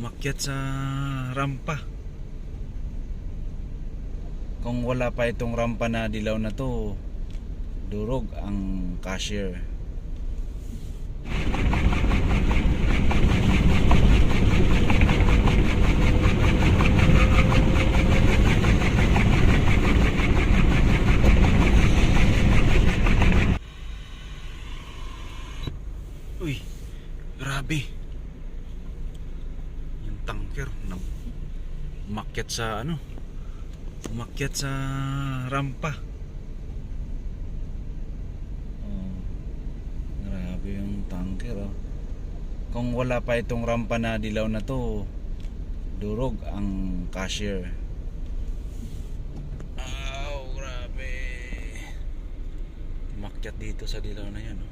umakyat sa rampa. Kung wala pa itong rampa na dilaw na to, durog ang cashier. Uy, grabe. Tanker na umakyat sa ano? Umakyat sa rampa. Oh, grabe yung tanker oh. Kung wala pa itong rampa na dilaw na to, durog ang cashier. Aw, grabe. Umakyat dito sa dilaw na yan oh.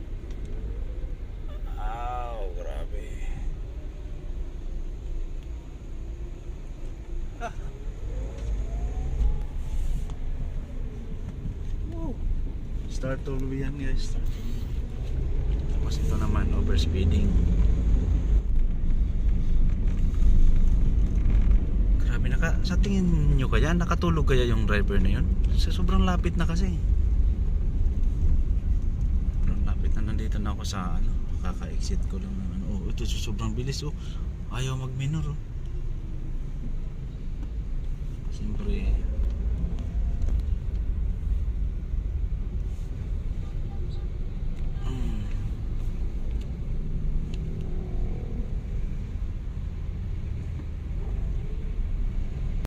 Way yan guys. Tapos ito naman, overspeeding. Grabe, naka, sa tingin nyo kaya, nakatulog kaya yung driver na yun? Sa sobrang lapit na kasi. Sobrang lapit na nandito na ako sa ano, kaka-exit ko lang ng ano. Oh, ito sobrang bilis oh. Ayaw mag-minor oh.